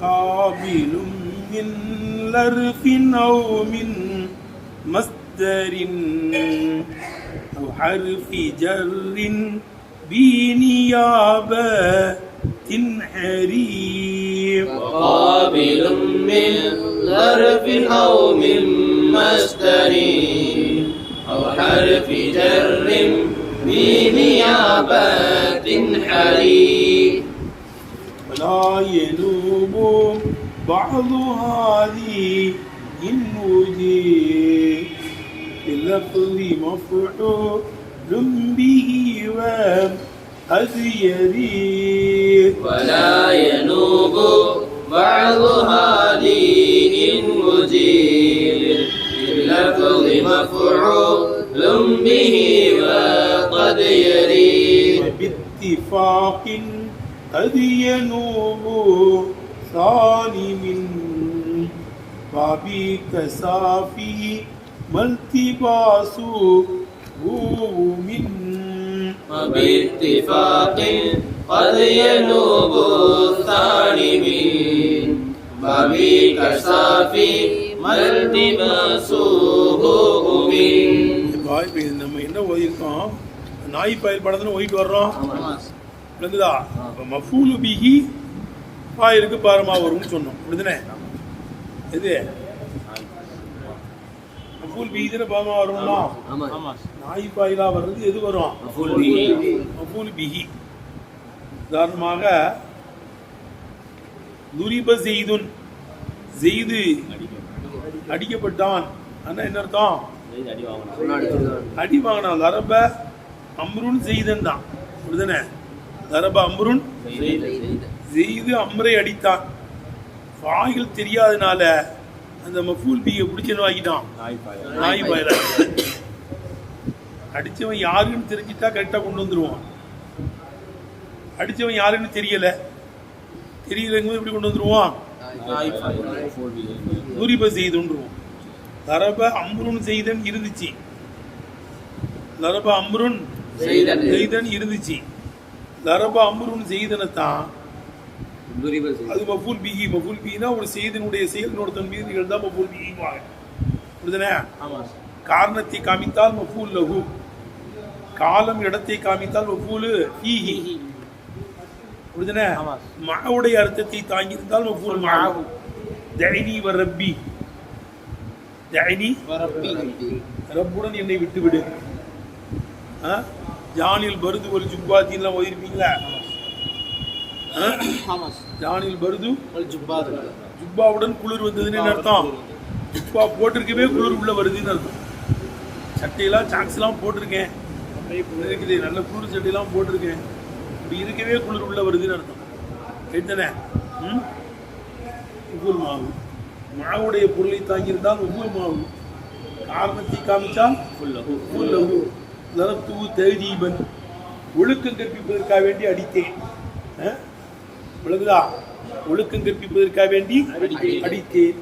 قابل من لرف أو من مصدر أو حرف جر بنيابة حريم. وقابل من ظرف أو من مصدر أو حرف جر بنيابة حريم. ولا ينوب بعض هذه وجد بلفظ مفعول به وقد يريد ولا ينوب بعض هذه وجد باللفظ مفعول به وقد يريد وباتفاق قد ينوب ظالم بابك صافي ما التباس هو من وباتفاق قد ينوب الظالمين بابك صافي ما التباسه من பாய் இப்ப இது நம்ம என்ன ஓதிருக்கோம் நாய் பாயில் படத்துல ஓதிட்டு வர்றோம் விளங்குதா மஃபூலு பிஹி பாயிருக்கு பாரமா வரும்னு சொன்னோம். அப்படிதானே எது? மஃபூல் பிஹி தானே பாரமா வரும்னா? நாய் பாயிலா வர்றது எது வரும்? மஃபூல் பிஹி. உதாரணமாக துரிப செய்துன். செய்து அடிக்கப்பட்டான். அண்ணா என்ன அர்த்தம்? அடி வாங்கினான். லரப அம்ருன் செய்தன் தான் அப்படிதானே லரப அம்ருன் செய்து அம்ரை அடித்தான். வாய்கள் தெரியாதனால அந்த மஃபூல் பியை பிடிச்சன்னு வாங்கிட்டான்? நாய் பாயில அடிச்சவன் யாருன்னு தெரிஞ்சிட்டா கரெக்டாக கொண்டு வந்துருவான். அடிச்சவன் யாருன்னு தெரியல. தெரியலங்க எப்படி கொண்டு வந்துருவான். துரிப செய்துன்றுவோம். லரப அம்ருன் செய்தன் இருந்துச்சு. லரப அம்ருன். செய்தன் இருந்துச்சு. லரப அம்ருன் செய்தனை தான். அது மஃபூல் பிஹி. மஃபூல் பிஹினா ஒரு செய்தனுடைய செயலினோட மீது நிகழ்ந்தா மஃபூல் பிஹிவாங்க புரியுதுனே காரணத்தை காமித்தால் மஃபூல் லஹு காலம் இடத்தை காமித்தால் மஃபூலு ஃபீஹி. புரியுதுனே மஅவுடைய அர்த்தத்தை தாங்கியிருந்தால் மஃபூல் மஅவு தஅனி வ ரப்பி. தஅனி ரப்புடன் என்னை விட்டு விடு ஆ? ஜானில் பருது ஒரு ஜுப்பாத்தின்லாம் ஓதிருப்பீங்களா ஆ? ஜானில் பருது ஜுப்பாவுடன் குளிர் வந்ததுன்னு அர்த்தம்? ஜுப்பா போட்டிருக்கவே குளிர் உள்ள வருதுன்னு அர்த்தம். சட்டையெல்லாம் சாக்ஸ்லாம் போட்டிருக்கேன். இருக்குது நல்ல குளிர் சட்டையெல்லாம் போட்டிருக்கேன். இப்படி இருக்கவே குளிர் உள்ள வருதுன்னு அர்த்தம். கேட்டனே? ம்? உபுல் மாவு. மாவுடைய பொருளை தாங்கியிருந்தால் உபுல் மாவு. காரணத்தை காமிச்சால் உபுல் லரத்து தேதீபன் ஒழுக்கம் கற்பிப்பதற்காக வேண்டி அடித்தேன்? விளங்குதா? ஒழுக்கம் கற்பிப்பதற்காக வேண்டி அடித்தேன்.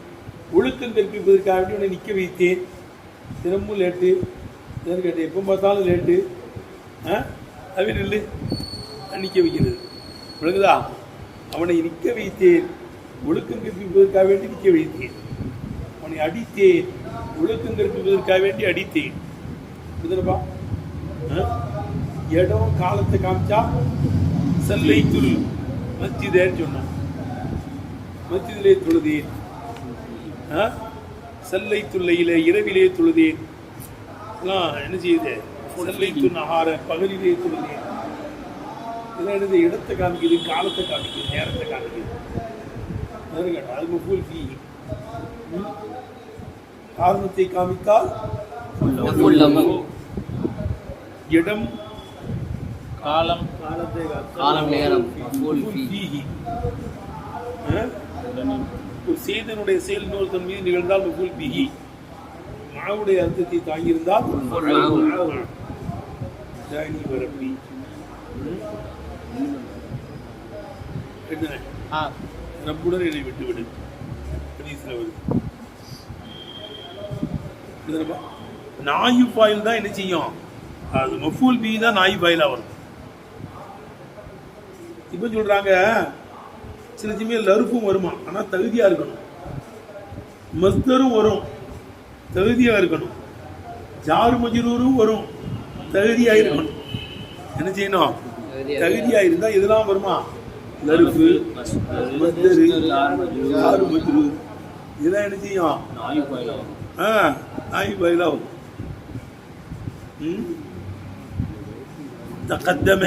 ஒழுக்கம் கற்பிப்பதற்காக வேண்டி உன்னை நிற்க வைத்தேன். தினமும் லேட்டு. ஏன்னு கேட்டேன் எப்போ பார்த்தாலும் லேட்டு. ஆ? அது நில்லு நிற்க வைக்கிறது. விளங்குதா? அவனை நிற்க வைத்தேன். ஒழுக்கம் கற்பிப்பதற்காக வேண்டி நிற்க வைத்தேன். அவனை அடித்தேன். ஒழுக்கம் கற்பிப்பதற்காக வேண்டி அடித்தேன். புரியுதுலப்பா ஆ? இடம் காலத்தை காமிச்சா செல்லை துள் மஸ்ஜிதேன்னு சொன்னான். மஸ்ஜிதிலே தொழுதேன். ஆ? செல்லை துள்ளையிலே இரவிலே தொழுதேன். எல்லாம் என்ன செய்யுது செல்லை துண் ஆகார பகலிலே தொழுதேன். இதெல்லாம் என்னது இடத்தை காமிக்குது காலத்தை காமிக்குது நேரத்தை காமிக்குது. அது மகூல் ஃபீ. காரணத்தை காமித்தால் இடம் காலம் காலம் நேரம்? ஒரு செய்தனுடைய செயல் இன்னொருத்தன் மீது நிகழ்ந்தால் மஃபூல் பிஹி மாவுடைய அர்த்தத்தை தாங்கியிருந்தால் ஜானி வரப்பி என்ன ரப்புடன் என்னை விட்டு விடு ஹதீஸ்ல வருது? நாயு பாயில் தான் என்ன செய்யும்? அது மஃபூல் பி தான் நாயு பாயிலா வரும். இப்போ சொல்றாங்க சில சமயம் லருஃபும் வருமா? ஆனால் தகுதியாக இருக்கணும். மஸ்தரும் வரும். தகுதியாக இருக்கணும். ஜாரு மஜ்ரூரும் வரும். தகுதியாக இருக்கணும். என்ன செய்யணும்? தகுதியாக இருந்தால் இதெல்லாம் வருமா? லருஃபு மஸ்தரு ஜாரு மஜ்ரூர். இதெல்லாம் என்ன செய்யும்? நாய் பயிலும் ஆ நாய் பயிலா வரும். ம்? தகத்தம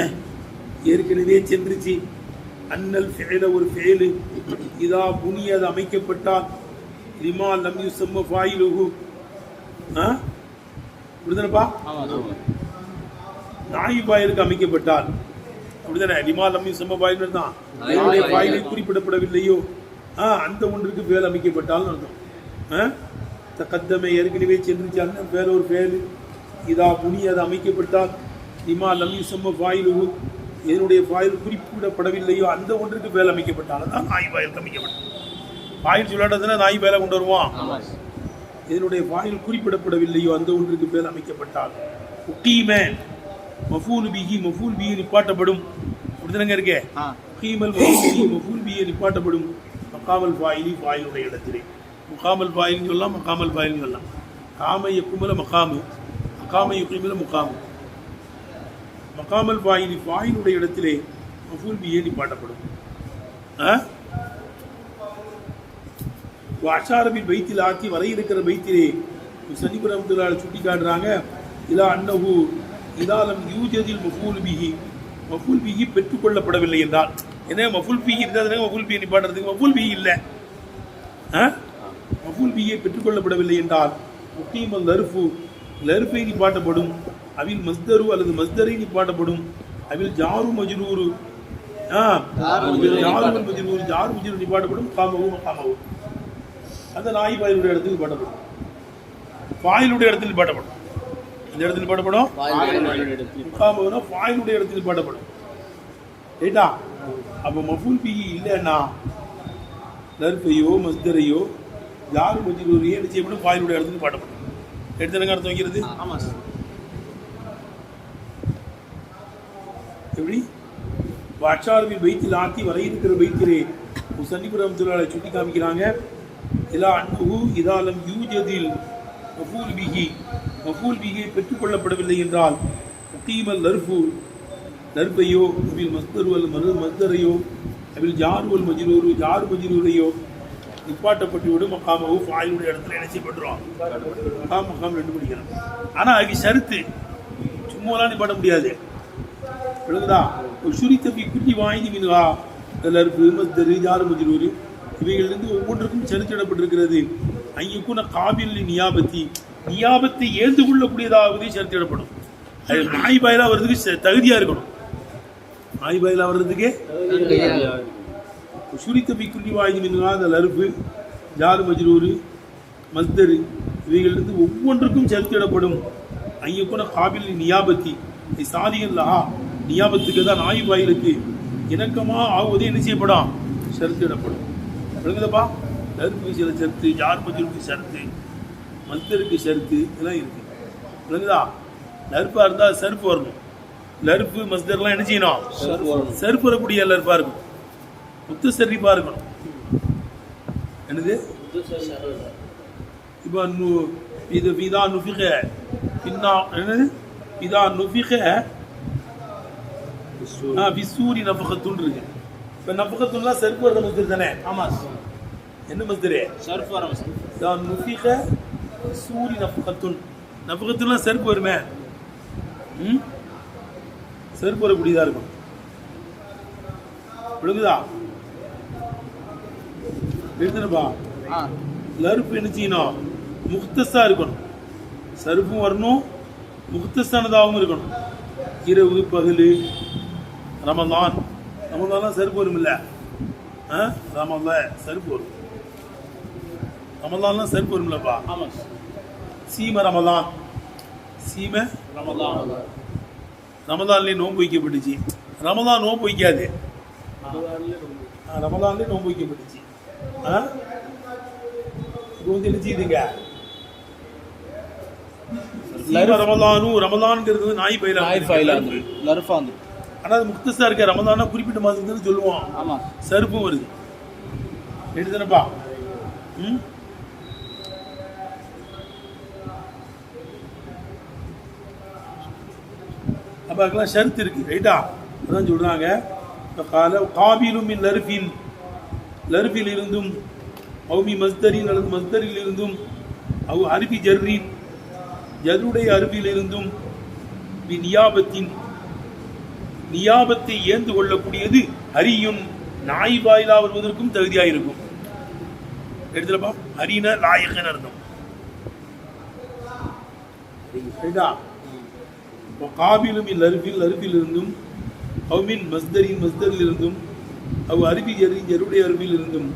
ஏற்கனவே சென்றுச்சு. அன்னல் ஃபெயில ஒரு ஃபெயிலு இதா புனிய அது அமைக்கப்பட்டால் லிமா லம் யுசம்ம ஃபாயிலுஹு. ஆ? புரியுதுனப்பா நாய் பாயிலுக்கு அமைக்கப்பட்டால் அப்படிதானே லிமா லம் யுசம்ம ஃபாயில் தான் நாய் பாயிலில் குறிப்பிடப்படவில்லையோ? ஆ அந்த ஒன்றுக்கு வேல் அமைக்கப்பட்டால் அர்த்தம். ஆ? தகத்தம ஏற்கனவே சென்றுச்சு. அண்ணன் வேற ஒரு ஃபெயிலு இதா புனிய அது அமைக்கப்பட்டால் லிமா லம் யுசம்ம ஃபாயிலுஹு இதனுடைய பாயில் குறிப்பிடப்படவில்லையோ அந்த ஒன்றுக்கு வேல் அமைக்கப்பட்டாலும் தான் நாய் பாயில் அமைக்கப்பட்டது பாயில் சொல்லாட்டதுன்னா நாய் பேலை கொண்டு வருவான் இதனுடைய பாயில் குறிப்பிடப்படவில்லையோ அந்த ஒன்றுக்கு பேர் அமைக்கப்பட்டால். உக்கீமே மஃபூல் பிஹி மஃபூல் பிஹி நிப்பாட்டப்படும். அப்படிதானங்க இருக்கே? உக்கீமல் மஃபூல் பிஹி நிப்பாட்டப்படும். மக்காமல் பாயிலி பாயிலுடைய இடத்திலே. முகாமல் பாயில்னு சொல்லலாம் மக்காமல் பாயில்னு சொல்லலாம். காம யக்குமல மக்காமு மக்காம யுக்கிமல முகாமு. மக்காமல் பாயிலி வாயினுடைய இடத்திலே மஃபூல் பியே நிப்பாட்டப்படும் ஆ? அஷாரபின் வைத்தில் ஆக்கி வர இருக்கிற வைத்திலே சனிபுர அப்துல்லால சுட்டி காட்டுறாங்க இதா அன்னஹு இதாலம் யூஜதில் மஃபூல் பிஹி. மஃபூல் பிஹி பெற்றுக்கொள்ளப்படவில்லை என்றால் என்ன மஃபூல் பிஹி இருந்தால் மஃபூல் பிஹி நிப்பாட்டுறதுக்கு மஃபூல் பிஹி இல்லை. ஆ? மஃபூல் பிஹியை பெற்றுக்கொள்ளப்படவில்லை என்றால் முக்கீமல் லருஃபு லருஃபை நிப்பாட்டப்படும் அவில் மஸ்தரு அல்லது மஸ்தரை நிப்பாட்டப்படும். அவில் ஜாரு மஜ்ரூரு. ஆ ஜாரு மஜ்ரூர் ஜாரு மஜ்ரூர் நிப்பாட்டப்படும். காமவும் காமவும் அந்த நாய் பாயிலுடைய இடத்தில் பாடப்படும் பாயிலுடைய இடத்தில் பாடப்படும் இந்த இடத்தில் பாடப்படும் முக்காமதுனா பாயிலுடைய இடத்தில் பாடப்படும் ரைட்டா அப்போ மஃபூல் பிஹி இல்லைன்னா நர்ஃபையோ மஸ்தரையோ யார் மஜ்ரூரையோ என்ன செய்யப்படும்? பாயிலுடைய இடத்தில் பாடப்படும் எடுத்தனங்க அர்த்தம் வைக்கிறது? ஆமாம் சார் எப்படி? வாட்சாரவில் பைத்தில் ஆத்தி வர இருக்கிற பைத்திலே சன்னிபுரம் தொழிலாளை சுட்டி காமிக்கிறாங்க இலா அன்பு இதாலம் யூஜதில் மஃபூல் பிகி மஃபூல் பிஹி பெற்றுக்கொள்ளப்படவில்லை என்றால் முக்கீமல் லர்ஃபு லர்பையோ அபில் மஸ்தருவல் மரு மஸ்தரையோ அபில் ஜார்வல் அல் மஜ்ரூரு ஜாரு மஜ்ரூரையோ நிப்பாட்டப்பட்டு விடும் மக்காமவு ஃபாயிலுடைய இடத்துல என்ன செய்யப்படுறோம் மக்காம் மக்காம் ரெண்டு பிடிக்கிறோம் ஆனால் அதுக்கு ஷருத்து சும்மாலாம் நிப்பாட்ட முடியாது. விளங்குதா சுரித்தபி குட்டி வாங்கி மீனுவா லர்ஃபு மஸ்தரு ஜாரு மஜ்ரூரு இவைகளிலிருந்து ஒவ்வொன்றுக்கும் செலுத்திடப்பட்டிருக்கிறது ஐயக்குன காபில் நியாபத்தி. நியாபத்தை ஏந்து கொள்ளக்கூடியதாவது செலுத்திடப்படும் அது நாய் பாயிலா வர்றதுக்கு செ- தகுதியா இருக்கணும். நாய் பாயிலா வர்றதுக்கு சுரித்த பிக்குள்ளி வாங்கி மின்னுவா அந்த லருப்பு ஜாரு மஜ்ரூரு மஸ்தரு இவைகளிலிருந்து ஒவ்வொன்றுக்கும் செலுத்திடப்படும் ஐயக்குன காபில் நியாபத்தி. சாதிகள்லா நியாபத்துக்கு தான் நாய் பாயிலுக்கு இணக்கமா ஆகுவது என்ன செய்யப்படும்? செலுத்திடப்படும் விளங்குதப்பா சில சருத்து ஜார் மஜ்ரூருக்கு சருத்து? மஸ்தருக்கு சருத்து இதெல்லாம் இருக்கு. விளங்குதா நெருப்பா இருந்தால் செருப்பு வரணும். நெருப்பு மஸ்தர்லாம் என்ன செய்யணும்? செருப்பு வரக்கூடிய நெருப்பா இருக்கும் முத்து செரிப்பா இருக்கணும். என்னது? இப்போ நு இது இதா நுஃபிக. பின்னா என்னது? இதா நுஃபிக ஆ பிசூரி நஃபகத்துன்னு இருக்கு இப்போ நஃபகத்துலாம் செருப்பு வரத மஸ்தர் தானே ஆமாம் என்ன மஸ்தரே சர்ஃப் வரோம் சார் இதா நுஃபிக சூரி நஃபகத்துன் நஃபகத்துலாம் செருப்பு வருமே ம் செருப்பு வரக்கூடியதாக இருக்கும் விழுங்குதா எழுதுனப்பா ஆ லருப்பு என்ன செய்யணும் முக்தஸா இருக்கணும் சருப்பும் வரணும் முக்தஸானதாகவும் இருக்கணும் இரவு பகல் ரமதான் ரமதான்லாம் செருப்பு வரும் இல்லை ஆ ரமதான் செருப்பு வரும். ரமதான்லாம் செருப்பு வரும்லப்பா ஆமாம் சீம ரமதான் சீம ரமதான் ரமதான்லேயே நோன்பு வைக்கப்பட்டுச்சு. ரமதான் நோன்பு வைக்காது. ரமதான்லேயே நோன்பு வைக்கப்பட்டுச்சு. ஆ? செய்யுதுங்க? சீம ரமதானும் ரமதான்ங்கிறது நாய் பயில நாய் ஃபைல் லர்ஃபா வந்து ஆனால் அது முக்தஸா இருக்க ரமதானா குறிப்பிட்ட மாதத்துக்கு சொல்லுவோம். ஆமாம் சருப்பும் வருது. எடுத்துனப்பா ம்? அப்போ அதுக்கெல்லாம் ஷர்த் இருக்கு ரைட்டா? அதான் சொல்றாங்க. இப்ப கால காபிலும் மின் லருஃபின் லருஃபில். இருந்தும் அவுமி மஸ்தரின் அல்லது மஸ்தரில் இருந்தும் அவு அருபி ஜர்ரின் ஜருடைய அருபில் இருந்தும் நியாபத்தின் நியாபத்தை ஏந்து கொள்ளக்கூடியது ஹரியும் நாய் வாயிலா வருவதற்கும் தகுதியாயிருக்கும். எடுத்துலப்பா ஹரின லாயகன் அர்த்தம். ரைட்டா காபிலும் அருபில் அருபில் இருந்தும் அவ்மின் மஸ்தரின் மஸ்தரில் இருந்தும் அவ் அருவி ஜரி ஜருடைய அருவில் இருந்தும்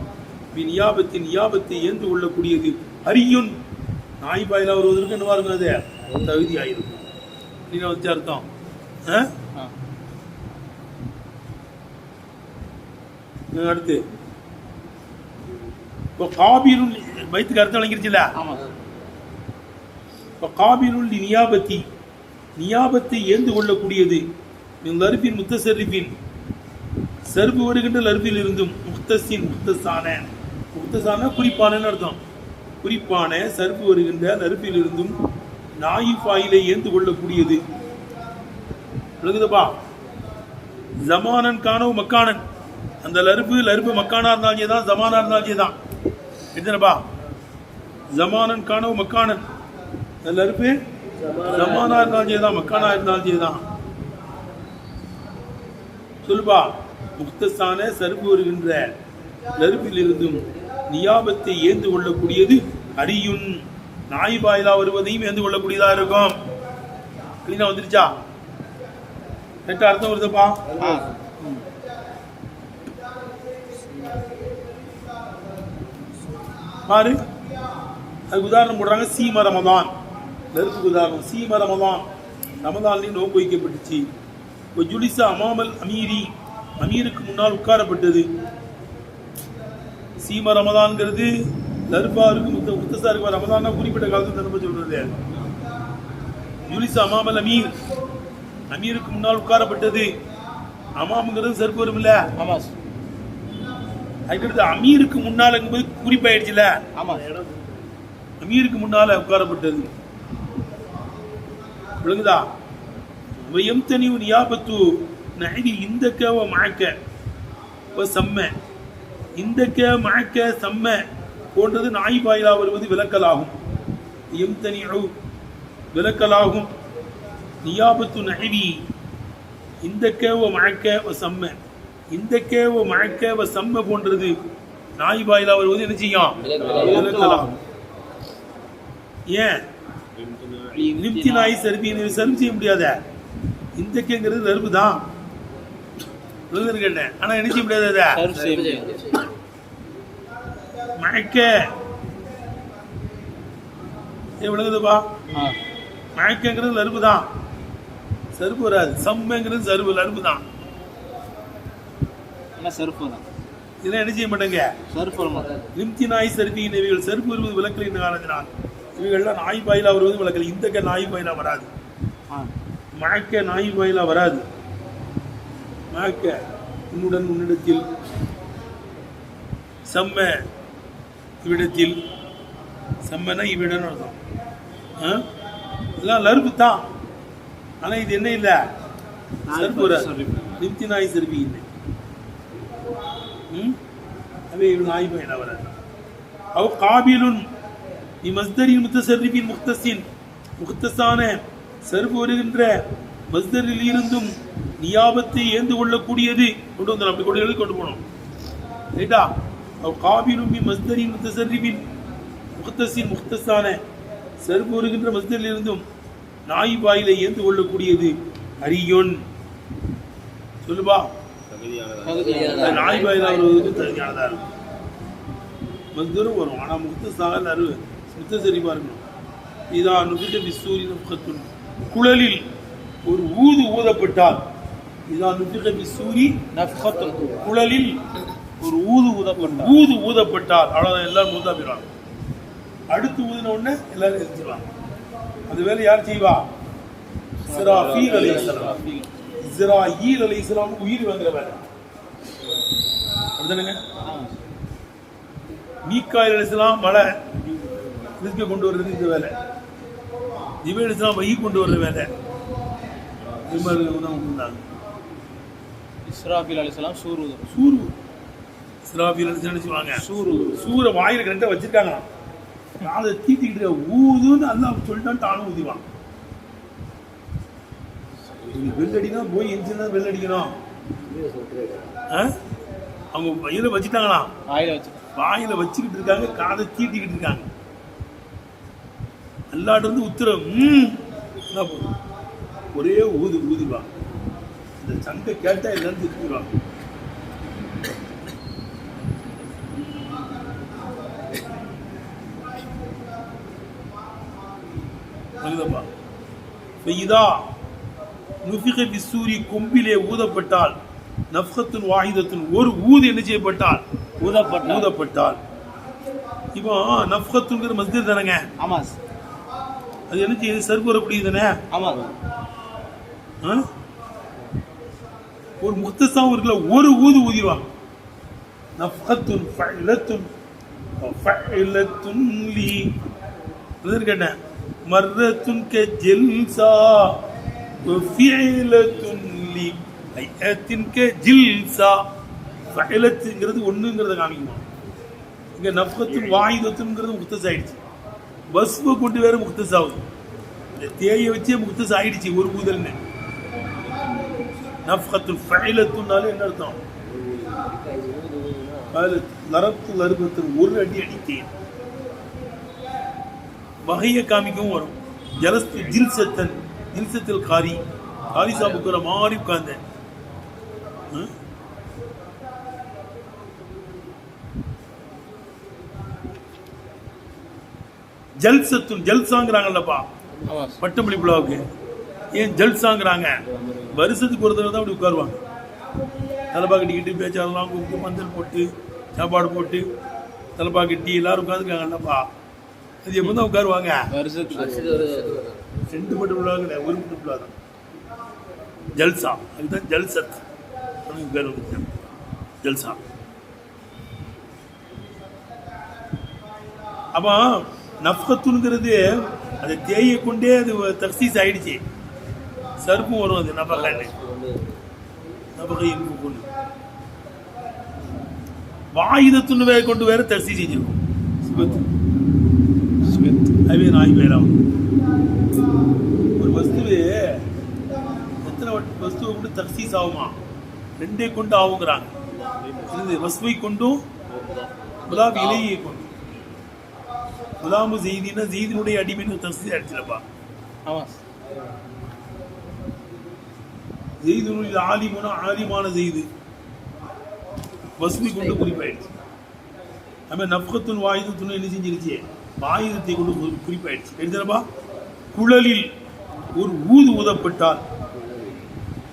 பி நியாபத்தின் நியாபத்தை ஏந்து கொள்ளக்கூடியது ஹரியுன் நாய் பாயிலா வருவதற்கு என்ன பாருங்க அது? தகுதி ஆயிருக்கும் நீங்க அர்த்தம். ஆ? ஆ. ஆ, அடுத்து. இப்போ காபிலுல் வயிற்றுக்கு அர்த்தம் சார் இப்போ காபிலுல் நியாபத்தி நியாபத்தை ஏந்து கொள்ளக்கூடியது. லருபின் முத்தசரிபின் சர்பு வருகின்ற லருபில் இருந்தும் முக்தசின் முக்தசான முக்தசான குறிப்பானன்னு அர்த்தம். குறிப்பான சர்பு வருகின்ற லருபில் இருந்தும் நாயி பாயிலை ஏந்து கொள்ளக்கூடியது. விளங்குதப்பா? ஜமானன் கானவு மக்கானன். அந்த லருப்பு லருப்பு மக்கானா இருந்தாலும் தான் ஜமானா இருந்தாலும் தான். எடுத்தனப்பா ஜமானன் கானவு மக்கானன். அந்த லருப்பு ஜமானா இருந்தாலும் சரிதான் மக்கானா இருந்தாலும் சரிதான் சொல்லுப்பா முக்தஸ்தான சருப்பு வருகின்ற லருப்பில் இருந்தும் நியாபத்தை ஏந்து கொள்ளக்கூடியது அரியுன் நாய் பாயிலா வருவதையும் ஏந்து கொள்ளக்கூடியதா இருக்கும். கிளீனா வந்துருச்சா? கரெக்டா அர்த்தம் வருதுப்பா? ஆறு அதுக்கு உதாரணம் போடுறாங்க சீம ரமதான். நெருப்புக்கு உதாரணம் சீம ரமதான். ரமதான்லேயும் நோன்பு வைக்கப்பட்டுச்சு. இப்போ ஜுலிசா அமாமல் அமீரி அமீருக்கு முன்னால் உட்காரப்பட்டது. சீம ரமதான்ங்கிறது லர்பா இருக்கு முத்த முத்தசா இருக்கு ரமதான் குறிப்பிட்ட காலத்துல திரும்ப சொல்றது. ஜுலிசா அமாமல் அமீர் அமீருக்கு முன்னால் உட்காரப்பட்டது. அமாமுங்கிறது செருப்பு வரும் இல்ல ஆமா அதுக்கடுத்து அமீருக்கு முன்னால் இருக்கும்போது குறிப்பாயிடுச்சுல? ஆமா. அமீருக்கு முன்னால உட்காரப்பட்டது. விளங்குதா? வயம் தனிவு நியாபத்து நகி இந்த கேவ மாக்க சம்ம. இந்த கே மாக்க சம்ம போன்றது நாய் பாயிலா வருவது விலக்கலாகும் எம் தனியு விலக்கலாகும் நியாபத்து நகவி இந்த கேவ மாக்க சம்ம இந்த கேவ மாக்க வ சம்ம போன்றது. நாய் பாயிலா வருவது என்ன செய்யும்? ஏன்? நிம்தி நாய் சருப்பி சருப்பு செய்ய முடியாத. இந்தக்கைங்கிறது நெருப்பு தான் கேட்டேன் ஆனா என்ன செய்ய முடியாது விளங்குதுப்பா ஆ. மயக்கங்கிறது நெருப்பு தான் சருப்பு வராது. சம்மைங்கிறது சருப்பு நெருப்பு தான் என்ன சர்ஃப் தான். இதெல்லாம் என்ன செய்ய மாட்டேங்க? சர்ஃப் வர மாட்டேன் நிம்தி நாய் சருப்பி இவைகள் செருப்பு வருவது விளக்கல் இந்த காரணத்தினால்? இவைகள்லாம் நாய் பாயிலா வருவது விளக்கல் இந்த நாய் பாயிலா வராது. ஆ. மயக்க நாய் வாயிலா வராது. மயக்க உன்னுடன் உன்னிடத்தில் செம்ம இவ்விடத்தில் செம்மனா இவ்விடன்னு அர்த்தம்? இதெல்லாம் லருப்பு தான். ஆனா இது என்ன இல்லை? சருப்பு வராது. நிம்தி நாய் சருப்பி இல்லை. பையனா வராது அவ காபிலுன் நீ மஸ்தரின் முத்தசர்ரிபின் முக்தசின் முக்தசான சர்பு வருகின்ற மஸ்தரில் இருந்தும் நியாபத்தை ஏந்து கொள்ளக்கூடியது. கொண்டு வந்தோம் அப்படி கொண்டு கொண்டு போனோம். ரைட்டா? அவ் காபிலும் மஸ்தரின் முத்தசர்ரிபின் முக்தசின் முக்தசான சர்பு வருகின்ற மஸ்தரில் இருந்தும் நாய் வாயிலை ஏந்து கொள்ளக்கூடியது. அரியோன். சொல்லுபா நாய் வாயிலா வருவதற்கு தகுதியானதா இருக்கும். மஸ்தரும் வரும். ஆனா முக்தசாக அரு சரிவாக இருக்கணும் இதா நுகிட்ட விசூரியன் நுக்கத்துன். குழலில் ஒரு ஊது ஊதப்பட்டால். இதா நுகிட்ட விசூரி நஃபத்துல் குழலில் ஒரு ஊது ஊதப்பட்டார் ஊது ஊதப்பட்டால். அவ்வளோதான் எல்லாரும் ஊதா போயிடுவாங்க. அடுத்து ஊதின உடனே எல்லாரும் எரிஞ்சிருவாங்க. அது வேலை யார் செய்வா? இஸ்ராஃபீல் அலைஹிஸ்ஸலாம் அலி இஸ்லாம் உயிர் வாங்குற வேலை அப்படிதானுங்க மீக்காயில் அலிஸ்லாம் மழை ரிஸ்கை கொண்டு வர்றது இந்த வேலை. ஜிபேல் அலிஸ்லாம் வகி கொண்டு வர்ற வேலை. இது மாதிரி தான் இருந்தாங்க இஸ்ராஃபில் அலிஸ்லாம் சூர் சூரு இஸ்ராஃபில் அலிஸ்லாம் நினைச்சுவாங்க சூர் சூரை வாயில கரெக்டாக வச்சிருக்காங்க அதை தீட்டிக்கிட்டு ஊதுன்னு அல்லாஹ் சொல்லிட்டான் தானும் ஊதிவான். அடினா போய் எஞ்சினா ஆ? அவங்க வயில வச்சுட்டாங்களாம். ஆயில வச்சு வாயில வச்சுக்கிட்டு இருக்காங்க காதை தீட்டிக்கிட்டு இருக்காங்க. அல்லாட்டு இருந்து உத்தரவு என்ன போதும் ஒரே ஊது ஊதிவா இந்த சண்டை கேட்டா எல்லாரும் திருப்பிடுவாங்க புரியுதப்பா இதா நுஃபிக பிசூரி கொம்பிலே ஊதப்பட்டால் நஃப்கத்துன் வாகிதத்தின் ஒரு ஊது என்ன செய்யப்பட்டால் ஊதப்பட்டால் இப்போ நஃப்கத்துங்கிற மஸ்ஜித் தானேங்க? ஆமா அது என்ன செய்யுது சர்க்கு வரக்கூடியது தானே? ஆமா ஆ? ஒரு முத்தசாவும் இருக்குல்ல ஒரு ஊது ஊதிடுவாங்க. நஃப்கத்துன் ஃபஅலத்துன் ஃபஅலத்துன் லி. கேட்டேன். மர்ரத்துன் க ஜில்சா ஃபிஅலத்துன் லி. ஐஅத்தின் க ஜில்சா. சகலத்துங்கிறது ஒன்றுங்கிறத காமிக்குமா இங்கே நஃபத்தும் வாயுதத்துங்கிறது முக்தஸ் ஆயிடுச்சு வஸ்வை கொண்டு வேற முக்தஸ் ஆகுது இந்த தேயை வச்சே முக்தஸ் ஆயிடுச்சு ஒரு ஊதல்னு நஃபத்து ஃபைலத்துனாலே என்ன அர்த்தம் லரத்து நரத்து லருபத்தில் ஒரு அடி அடித்தேன் வகையை காமிக்கவும் வரும் ஜலஸ்து ஜில்சத்தன் ஜில்சத்தில் காரி காரி சாப்புக்கிற மாதிரி உட்கார்ந்தேன் ஆ? ஜல்சத்துன் ஜல்சாங்கிறாங்கல்லப்பா. ஆமா. பட்டமளி புலாவுக்கு. ஏன் ஜல்சாங்கிறாங்க? வருஷத்துக்கு ஒரு தடவை தான் அப்படி உட்காருவாங்க. தலைப்பா கட்டிக்கிட்டு பேச்சாடலாம் கூப்பிட்டு மஞ்சள் போட்டு சாப்பாடு போட்டு தலைப்பா கட்டி எல்லாரும் உட்காந்துருக்காங்கல்லப்பா அது எப்போ தான் உட்காருவாங்க? வருஷத்துக்கு வருஷத்துக்கு ஒரு ரெண்டு புலா கிடையாது ஒரு பட்டு புலா தான். ஜல்சா. அதுதான் ஜல்சத். வந்துச்சு. ஜல்சா. அப்போ நஃப்கத்துங்கிறது அது தேயை கொண்டே அது தர்சீஸ் ஆயிடுச்சு. சர்ப்பும் வரும் அது நபகான்னு நபகை இன்பு கொண்டு. வாயுதத்துன்னு வேற கொண்டு வேற தர்சி செஞ்சிருக்கும். சிவத்து அதுவே நாய் பேராகும் ஒரு வஸ்துவே எத்தனை வஸ்துவை கொண்டு தர்சீஸ் ஆகுமா? ரெண்டே கொண்டு ஆகுங்கிறாங்க. இது வஸ்துவை கொண்டும் குலாப் இலையை கொண்டு குலாமு செய்தினா செய்தினுடைய அடிமைன்னு தர்சீஸ் ஆயிடுச்சுலப்பா ஆமா. ஜெய்துனுடைய ஆலிமுனா ஆலிமான ஜெய்து வசூலி கொண்டு குறிப்பாயிடுச்சு. நம்ம நப்கத்துன் வாயுதத்துன்னு என்ன செஞ்சிருச்சு? வாயுதத்தை கொண்டு குறி- குறிப்பாயிடுச்சு. எடுத்துறப்பா குழலில் ஒரு ஊது ஊதப்பட்டால்.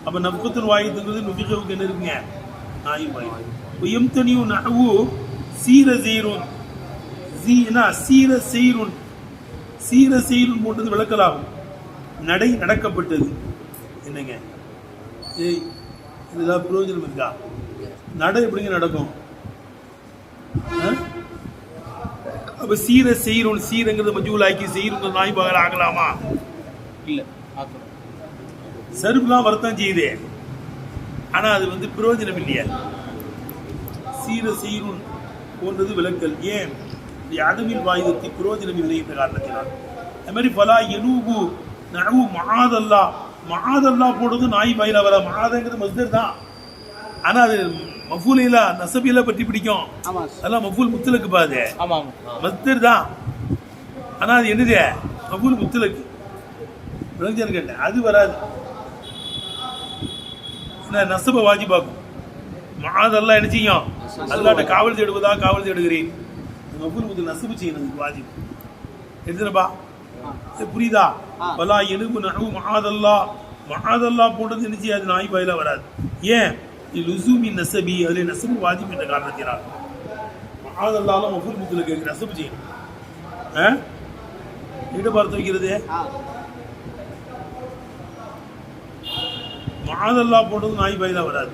அப்ப நப்கத்துன் வாயுதுங்கிறது நுபிகவுக்கு என்ன இருக்குங்க? நாயும் வாயு எம் தனியும் நகவு சீர செய்கிறோம் சீனா சீர செய்கிறோம் சீர செய்கிறோம் போன்றது விளக்கலாகும். நடை நடக்கப்பட்டது. என்னங்க? ஏய் இதுதான் பிரயோஜனம் இருக்கா? நடை எப்படிங்க நடக்கும்? அப்ப சீர செய்யணும் சீரங்கிறது மஜூல் ஆக்கி செய்யணும் நாய் பகல் ஆகலாமா இல்ல சருப்புலாம் வரத்தான் செய்யுது. ஆனா அது வந்து பிரயோஜனம் இல்லையா. சீர செய்யணும் போன்றது விளக்கல். ஏன்? அதுவில் வாயுதத்தை பிரயோஜனம் இல்லை என்ற காரணத்தினால் அது மாதிரி பலா எனூபு நனவு மகாதல்லா மகாதல்லா போடுறது நாய் வாயில வர மகாதங்கிறது மஸ்தர் தான் ஆனா அது மஃபூலையில நசபியில பற்றி பிடிக்கும் ஆமா அதெல்லாம் மஃபூல் முத்தலுக்கு பாது மஸ்தர் தான் ஆனா அது என்னது மஃபூல் முத்தலுக்கு விளஞ்சன் கேட்டேன் அது வராது நசப வாஜிபாக்கும் மாதெல்லாம் என்ன செய்யும் அல்லாட்ட காவல் தேடுவதா காவல் தேடுகிறேன் மஃபூல் நசபு செய்யணும் வாஜிப். எடுத்துனப்பா இது புரியுதா. பலா எலும்பு நகு மகாதல்லா மகாதல்லா போன்றது என்ன செய்யாது? நாய் பயில வராது. ஏன்? லுசூமி நசபி. அதில் நசபு வாஜிப் என்ற காரணத்தினால். மகாதல்லால மஃபூல் முத்துல கேட்கு நசபு செய்யணும். ஆ? எங்க பார்த்து வைக்கிறது? மகாதல்லா போன்றது நாய் பயில வராது.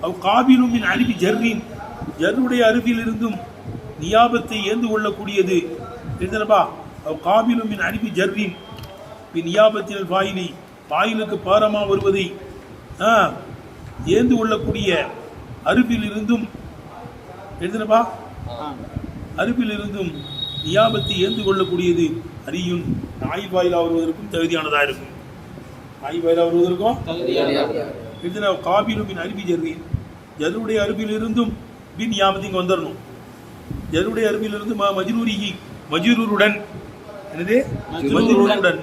அவ் காபிலும் மின் அருவி ஜர்ரின். ஜர்ருடைய அருவியில் இருந்தும் நியாபத்தை ஏந்து கொள்ளக்கூடியது. தெரிஞ்சனப்பா அவ் காபிலும் மின் அனுப்பி ஜர்ரின். பின் நியாபத்தின் பாயிலி பாயிலுக்கு பாரமாக வருவதை ஆ, ஏந்து கொள்ளக்கூடிய அருப்பிலிருந்தும் எழுதுனப்பா அருப்பிலிருந்தும் நியாபத்தை ஏந்து கொள்ளக்கூடியது அரியும். நாய் வாயிலா வருவதற்கும் தகுதியானதாக இருக்கும். நாய் வாயிலா வருவதற்கும் எழுதின காபிலும் பின் அருவி ஜர்ரி ஜருடைய அருப்பிலிருந்தும் பின் ஞாபகத்துக்கு வந்துடணும் ஜருடைய அருபில் இருந்து ம- மஜ்ரூரிஹி மஜ்ரூருடன் என்னது மஜ்ரூருடன்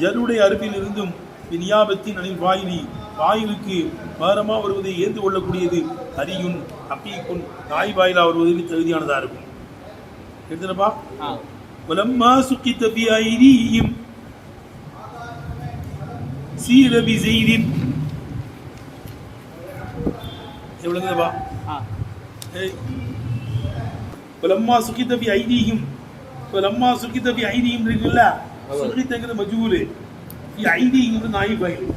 ஜருடைய அருபில் இருந்தும் பின் யாபத்தின் அணில் வாயிலி வாயிலுக்கு பாரமா வருவதை ஏந்து கொள்ளக்கூடியது அரியுன் அப்பீக்குன் நாய் வாயிலா வருவதற்கு தகுதியானதா இருக்கும் எடுத்துனப்பா ولما سقط في أيديهم سير بزيد எவ்வளவுங்கப்பா ஏய் லம்மா சுகித பி ஐதீகம் இப்போ லம்மா சுகித பி ஐதீகம் இருக்குல்ல சுகித்தங்கிற மஜூரு ஐதீகம் நாய் பயில்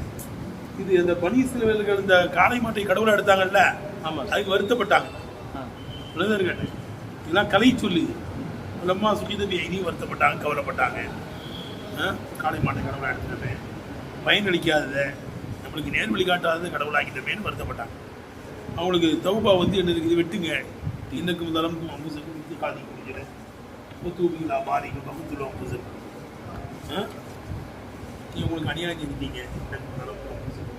இது அந்த பனி சிலவர்கள் இந்த காளை மாட்டை கடவுளை எடுத்தாங்கல்ல ஆமாம் அதுக்கு வருத்தப்பட்டாங்க விழுந்தர்கள் இதெல்லாம் கலை சொல்லு லம்மா சுகிதவி ஐதீகம் வருத்தப்பட்டாங்க கவலைப்பட்டாங்க காளை மாட்டை கடவுளை எடுத்துட்டமே பயனளிக்காதது நம்மளுக்கு நேர்வழி காட்டாதது கடவுளாக்கிட்டமேன்னு வருத்தப்பட்டாங்க அவங்களுக்கு தௌபா வந்து என்ன இருக்குது வெட்டுங்க இன்னக்கும் தளமுக்கும் அம்புசக்கும் வித்து காதி குடிக்கிற முத்தூபிங்களா மாறிங்க பகுத்துல அம்புசக்கும் நீ உங்களுக்கு அநியாயம் செஞ்சிட்டீங்க இன்னக்கும் தளமுக்கும் அம்புசக்கும்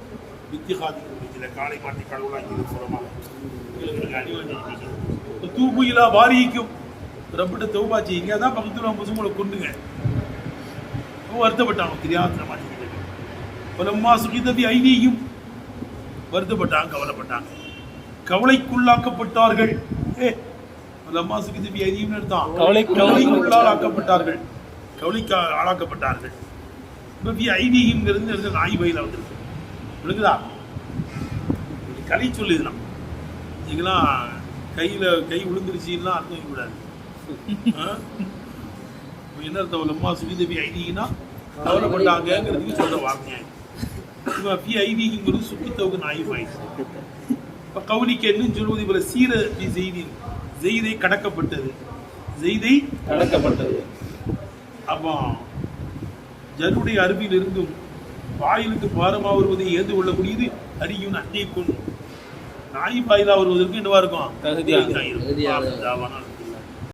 வித்து காதி குடிக்கிற காளை மாட்டை கடவுளாக்கி மூலமாக உங்களுக்கு அநியாயம் செஞ்சிட்டீங்க தூபுயிலா வாரிக்கும் ரப்பிட்ட தௌபா செய்யுங்க அதான் பக்கத்துல அம்புசம் உங்களை கொண்டுங்க அவன் வருத்தப்பட்டான் தெரியாத பிரம்மா பலம்மா சுகிதபி ஐதீயும் வருத்தப்பட்டாங்க கவலைப்பட்டாங்க கவலைக்குள்ளாக்கப்பட்டார்கள் ஏ பலம்மா சுகிதபி ஐதீயும் எடுத்தான். கவலை- கவலைக்குள்ளாக்கப்பட்டார்கள் கவலைக்கு ஆளாக்கப்பட்டார்கள். பி ஐதீகம்ங்கிறது எடுத்து நாய் வயல வந்துருக்கு. விழுங்குதா இது கலை சொல்லு இதெல்லாம் நீங்களாம் கையில் கை விழுந்துருச்சுன்னா அர்த்தம்? இப்ப என்ன அர்த்தம்? லம்மா சுகிதபி ஐதீகனா கவலைப்பட்டாங்கிறதுக்கு சொல்ற வார்த்தையா இப்போ பி ஐதீகங்கிறது சுக்கித்தவுக்கு நாய் ஆயிடுச்சு. இப்போ கவுலிக்கு என்னன்னு சொல்வது போல சீர செய்தி செய்தை கடக்கப்பட்டது. செய்தை கடக்கப்பட்டது. அப்போ ஜருடைய அருவியில் இருந்தும் வாயிலுக்கு பாரமா வருவதை ஏந்து கொள்ளக்கூடியது அரியும் அன்னைக்கும் நாய் பாயிலா வருவதற்கு என்னவா இருக்கும்? தகுதியாக. இருக்கும்.